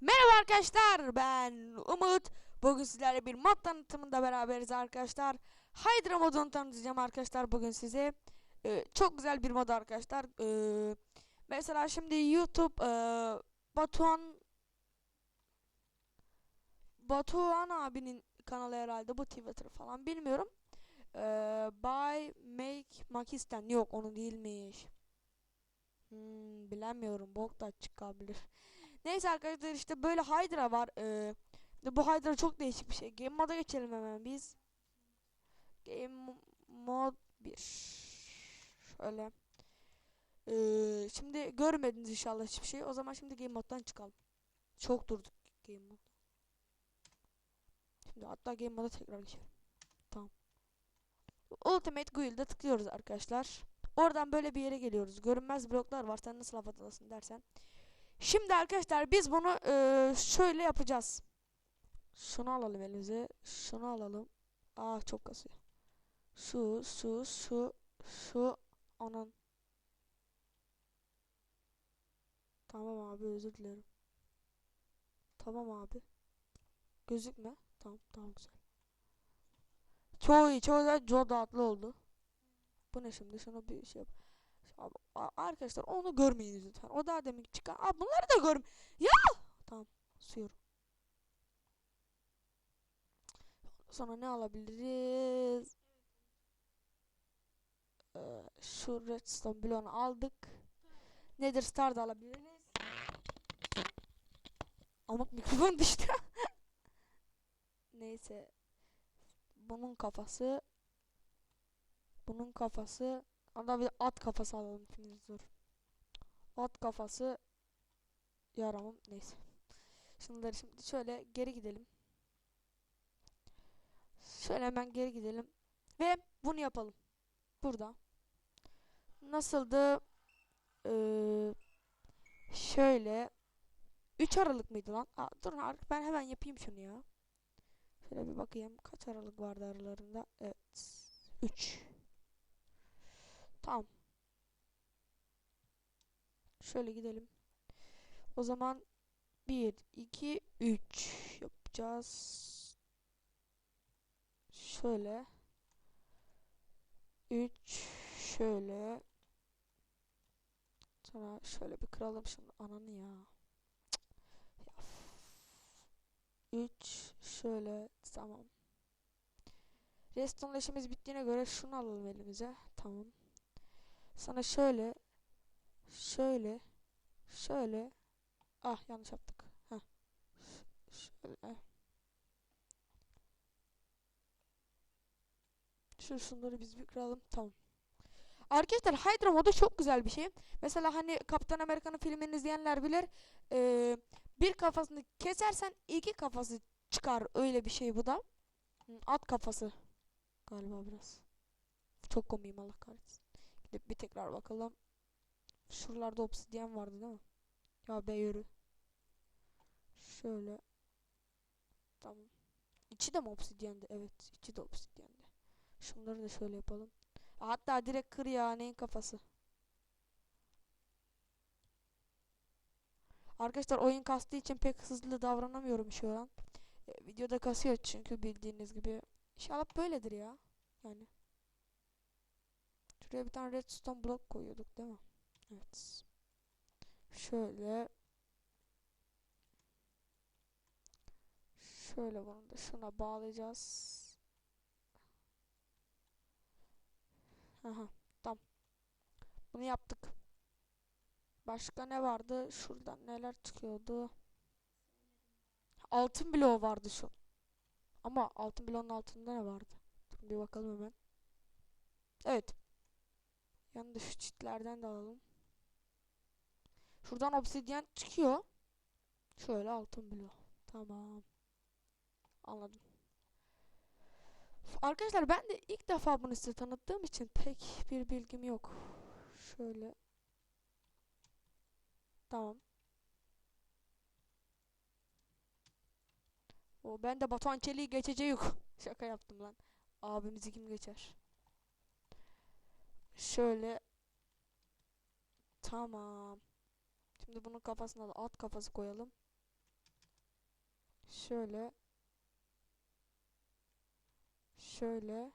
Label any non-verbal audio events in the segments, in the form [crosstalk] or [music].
Merhaba arkadaşlar ben Umut. Bugün sizlerle bir mod tanıtımında beraberiz arkadaşlar. Hydra modunu tanıtacağım arkadaşlar bugün size. Ee, çok güzel bir mod arkadaşlar. Ee, mesela şimdi YouTube e, Batuhan Batuhan abinin kanalı herhalde bu Twitter falan bilmiyorum. Ee, Buy Make Makistan yok onu değilmiş. Hmm, bilemiyorum bok da çıkabilir. Neyse arkadaşlar işte böyle Hydra var. Ee, bu Hydra çok değişik bir şey. Game moda geçelim hemen biz. Game mod 1. Şöyle. Ee, şimdi görmediniz inşallah hiçbir şey. O zaman şimdi game moddan çıkalım. Çok durduk game mod. Şimdi hatta game moda tekrar geçelim. Tamam. Ultimate Guild'e tıklıyoruz arkadaşlar. Oradan böyle bir yere geliyoruz. Görünmez bloklar var. Sen nasıl hafadasın dersen. Şimdi arkadaşlar biz bunu eee, şöyle yapacağız. Şunu alalım elimize. Şunu alalım. Aa çok kasıyor. Şu, şu, şu, şu. Onun. Tamam abi özür dilerim. Tamam abi. Gözükme. Tamam tamam güzel. Çoğu iyi. Çoğu da çok dağıtlı oldu. Bu ne şimdi? Şunu bir şey yap. Abi, arkadaşlar onu görmeyin lütfen. O daha demin çıkan. Aa, bunları da görm. Ya! Tamam. Susuyorum. Sonra ne alabiliriz? Ee, şu redstone bloğunu aldık. Nether star da alabiliriz. Ama mikrofon düştü. [laughs] Neyse. Bunun kafası. Bunun kafası. Hatta bir at kafası alalım şimdi dur. At kafası yaramam neyse. Şunları şimdi şöyle geri gidelim. Şöyle hemen geri gidelim. Ve bunu yapalım. Burada. Nasıldı? Ee, şöyle 3 Aralık mıydı lan? Aa, durun ar- ben hemen yapayım şunu ya. Şöyle bir bakayım kaç Aralık vardı aralarında? Evet. 3. Tamam. Şöyle gidelim. O zaman 1, 2, 3 yapacağız. Şöyle. 3 şöyle. Sonra şöyle bir kıralım şunu. Ananı ya. 3 şöyle tamam. Restonla işimiz bittiğine göre şunu alalım elimize. Tamam. Sana şöyle şöyle şöyle ah yanlış yaptık. Heh. Şöyle. Şu şunları biz bir kıralım. Tamam. Arkadaşlar Hydra modu çok güzel bir şey. Mesela hani Kaptan Amerika'nın filmini izleyenler bilir. Ee, bir kafasını kesersen iki kafası çıkar. Öyle bir şey bu da. At kafası. Galiba biraz. Çok komiyim Allah kahretsin. Gidip bir tekrar bakalım. Şuralarda obsidyen vardı değil mi? Ya be yürü. Şöyle. Tamam. İçi de mi obsidyendi? Evet. içi de obsidyendi. Şunları da şöyle yapalım. Hatta direkt kır ya neyin kafası. Arkadaşlar oyun kastığı için pek hızlı davranamıyorum şu an. E, videoda kasıyor çünkü bildiğiniz gibi. İnşallah böyledir ya. Yani. Şuraya bir tane redstone blok koyuyorduk değil mi? Evet. Şöyle. Şöyle bunu da şuna bağlayacağız. Aha, tamam. Bunu yaptık. Başka ne vardı? Şuradan neler çıkıyordu? Altın bloğu vardı şu. Ama altın bloğun altında ne vardı? Bir bakalım hemen. Evet. Yanında şu çitlerden de alalım. Şuradan obsidyen çıkıyor. Şöyle altın bloğu. Tamam. Anladım. Arkadaşlar ben de ilk defa bunu size tanıttığım için pek bir bilgim yok. Şöyle. Tamam. O ben de Batuhan Çelik'i geçeceği [laughs] Şaka yaptım lan. Abimizi kim geçer? Şöyle. Tamam. Şimdi bunun kafasına da at kafası koyalım. Şöyle. Şöyle.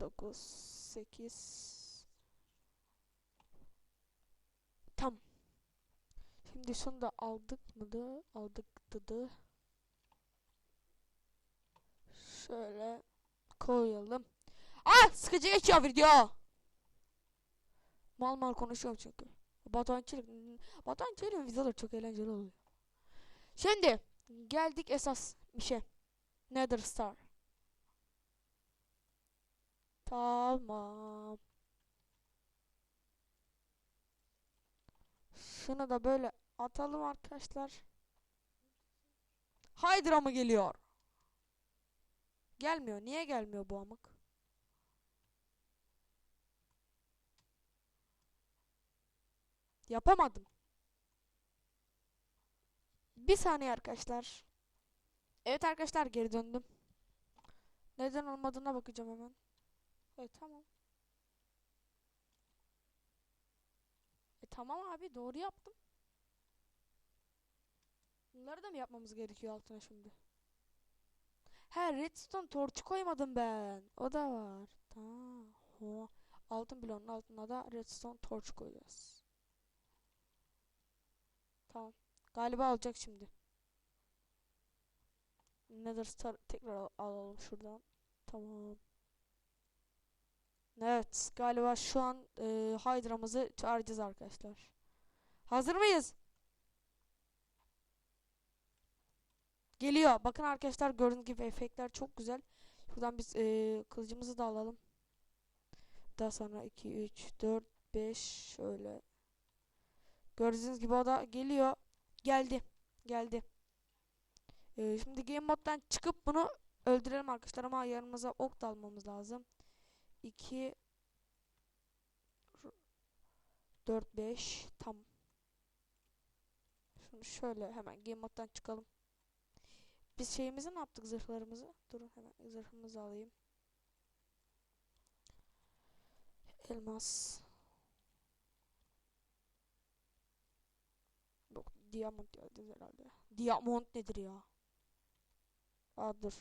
9 8 Tam. Şimdi şunu da aldık mıydı? Aldık dıdı. Şöyle koyalım. Ah sıkıcı geçiyor video. Mal mal konuşuyorum çünkü. Batuhan Çelik. Batuhan Çelik'in videoları çok eğlenceli oluyor. Şimdi geldik esas bir şey. Nether Star. Tamam. Şunu da böyle atalım arkadaşlar. Hydra mı geliyor? Gelmiyor. Niye gelmiyor bu amık? Yapamadım. Bir saniye arkadaşlar. Evet arkadaşlar geri döndüm. Neden olmadığına bakacağım hemen. Evet tamam. E tamam abi doğru yaptım. Bunları da mı yapmamız gerekiyor altına şimdi? He redstone torçu koymadım ben. O da var. Tamam. Ho. Altın bloğunun altına da redstone torç koyacağız. Tamam. Galiba alacak şimdi. Nether Star tekrar al- alalım şuradan. Tamam. Evet, galiba şu an e, Hydra'mızı çağıracağız arkadaşlar. Hazır mıyız? Geliyor. Bakın arkadaşlar gördüğünüz gibi efektler çok güzel. Buradan biz e, kılıcımızı da alalım. Daha sonra 2, 3, 4, 5 şöyle. Gördüğünüz gibi o da geliyor. Geldi. Geldi. E, şimdi game moddan çıkıp bunu öldürelim arkadaşlar ama yanımıza ok da almamız lazım. 2 4 5 tam. Şunu şöyle hemen game moddan çıkalım. Biz şeyimizi ne yaptık zırhlarımızı? Durun hemen zırhımızı alayım. Elmas. Yok diamond geldi herhalde. Diamond nedir ya? Aa dur.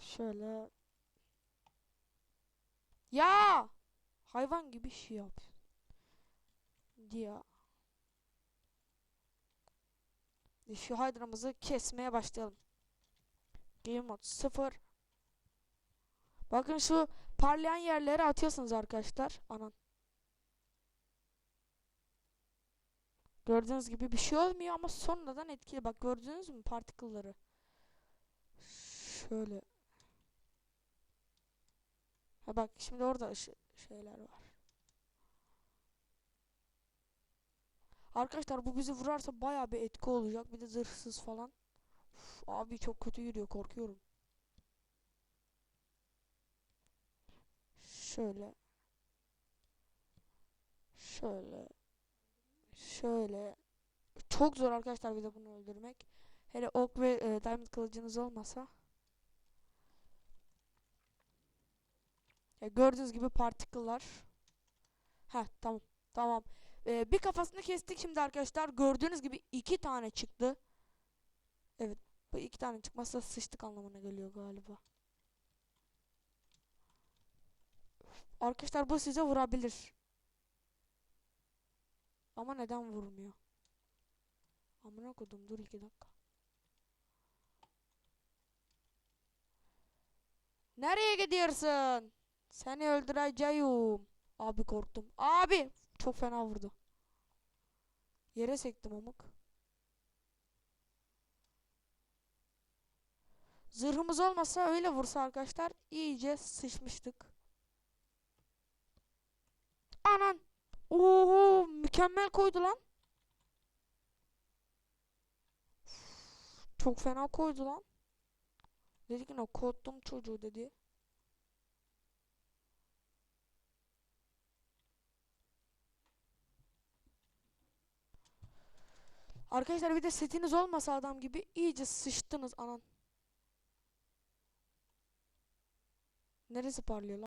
Şöyle. Ya! Hayvan gibi şey yap. Dia. Şu Hydra'mızı kesmeye başlayalım. Game mode 0. Bakın şu parlayan yerlere atıyorsunuz arkadaşlar. Anan. Gördüğünüz gibi bir şey olmuyor ama sonradan etkili. Bak gördünüz mü particle'ları? Şöyle. Ha bak şimdi orada şeyler var. Arkadaşlar bu bizi vurarsa bayağı bir etki olacak. Bir de zırhsız falan. Uf, abi çok kötü yürüyor korkuyorum. Şöyle. Şöyle. Şöyle. Çok zor arkadaşlar bir de bunu öldürmek. Hele ok ve e, diamond kılıcınız olmasa. Ya gördüğünüz gibi particle'lar. Ha tamam. Tamam. Ee, bir kafasını kestik şimdi arkadaşlar. Gördüğünüz gibi iki tane çıktı. Evet. Bu iki tane çıkmazsa sıçtık anlamına geliyor galiba. Arkadaşlar bu size vurabilir. Ama neden vurmuyor? Amına kodum dur iki dakika. Nereye gidiyorsun? Seni öldüreceğim. Abi korktum. Abi çok fena vurdu. Yere sektim amık. Zırhımız olmasa öyle vursa arkadaşlar iyice sıçmıştık. Anan. Oho mükemmel koydu lan. Çok fena koydu lan. Dedi ki ne korktum çocuğu dedi. Arkadaşlar bir de setiniz olmasa adam gibi iyice sıçtınız anan. Neresi parlıyor lan?